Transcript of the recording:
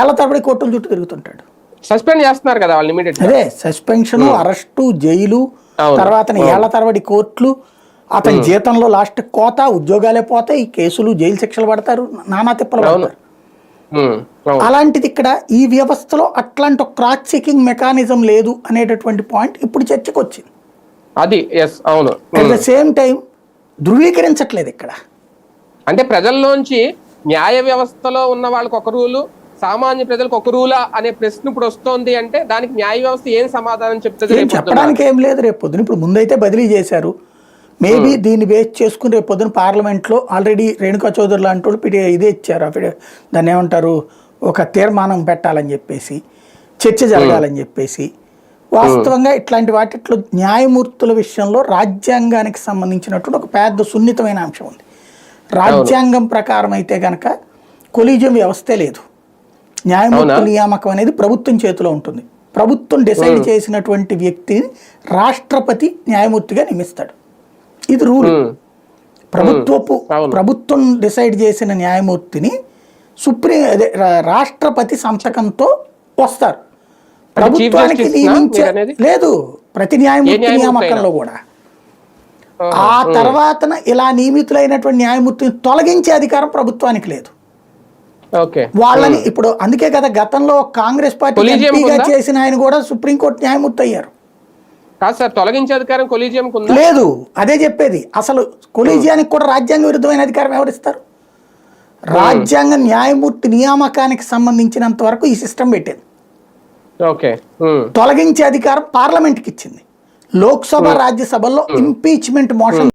ఏళ్ళ తరబడి కోర్టుల చుట్టూ తిరుగుతుంటాడు. సస్పెండ్ చేస్తున్నారు కదా వాళ్ళు ఇమీడియట్ అదే సస్పెన్షన్ అరెస్టు జైలు. తర్వాత ఏళ్ళ తరబడి కోర్టులు అతని జీతంలో లాస్ట్ కోత ఉద్యోగాలే పోతాయి కేసులు జైలు శిక్షలు పడతారు నానా తిప్పలు పడతారు. అలాంటిది ఇక్కడ ఈ వ్యవస్థలో అట్లాంటి క్రాస్ చెకింగ్ మెకానిజం లేదు అనేటటువంటి పాయింట్ ఇప్పుడు చర్చకు వచ్చింది అది ఎస్ అవును. అట్ ద సేమ్ టైం ధృవీకరించట్లేదు ఇక్కడ. అంటే ప్రజల్లోంచి న్యాయ వ్యవస్థలో ఉన్న వాళ్ళకి ఒక రూలు సామాన్య ప్రజలకు ఒక రూలా అనే ప్రశ్న ఇప్పుడు వస్తోంది అంటే దానికి న్యాయ వ్యవస్థ ఏం సమాధానం చెప్తుంది? చెప్పడానికి ఏం లేదు రేపు పొద్దున. ఇప్పుడు ముందైతే బదిలీ చేశారు. మేబీ దీన్ని బేస్ చేసుకుని రేపు పొద్దున పార్లమెంట్లో ఆల్రెడీ రేణుకా చౌదరి లాంటి వాళ్ళు ఇదే ఇచ్చారు. అఫిడ దాన్ని ఏమంటారు? ఒక తీర్మానం పెట్టాలని చెప్పేసి చర్చ జరగాలని చెప్పేసి. వాస్తవంగా ఇట్లాంటి వాటిట్లో న్యాయమూర్తుల విషయంలో రాజ్యాంగానికి సంబంధించినటువంటి ఒక పెద్ద సున్నితమైన అంశం ఉంది. రాజ్యాంగం ప్రకారం అయితే గనక కొలీజియం వ్యవస్థే లేదు. న్యాయమూర్తుల నియామకం అనేది ప్రభుత్వం చేతిలో ఉంటుంది. ప్రభుత్వం డిసైడ్ చేసినటువంటి వ్యక్తిని రాష్ట్రపతి న్యాయమూర్తిగా నియమిస్తాడు. ఇది రూల్. ప్రభుత్వపు. ప్రభుత్వం డిసైడ్ చేసిన న్యాయమూర్తిని సుప్రీం అదే రాష్ట్రపతి సంతకంతో వస్తారు. ప్రభుత్వానికి నియమించే? లేదు. ప్రతి న్యాయమూర్తి న్యాయమూర్తి నియామకంలో కూడా. ఆ తర్వాతన ఇలా నియమితులైనటువంటి న్యాయమూర్తిని తొలగించే అధికారం ప్రభుత్వానికి లేదు. వాళ్ళని ఇప్పుడు అందుకే కదా గతంలో కాంగ్రెస్ పార్టీ ఎంపీగా? చేసిన ఆయన కూడా సుప్రీంకోర్టు న్యాయమూర్తి అయ్యారు. కాదు సార్ తొలగించే అధికారం కొలీజియం లేదు అదే చెప్పేది. అసలు కొలీజియానికి కూడా రాజ్యాంగ విరుద్ధమైన అధికారం ఎవరిస్తారు రాజ్యాంగ న్యాయమూర్తి నియామకానికి సంబంధించినంత వరకు ఈ సిస్టమ్ పెట్టింది. ఓకే. ఉమ్. తొలగించే అధికారం పార్లమెంట్కి ఇచ్చింది. Lok Sabha రాజ్యసభల్లో impeachment motion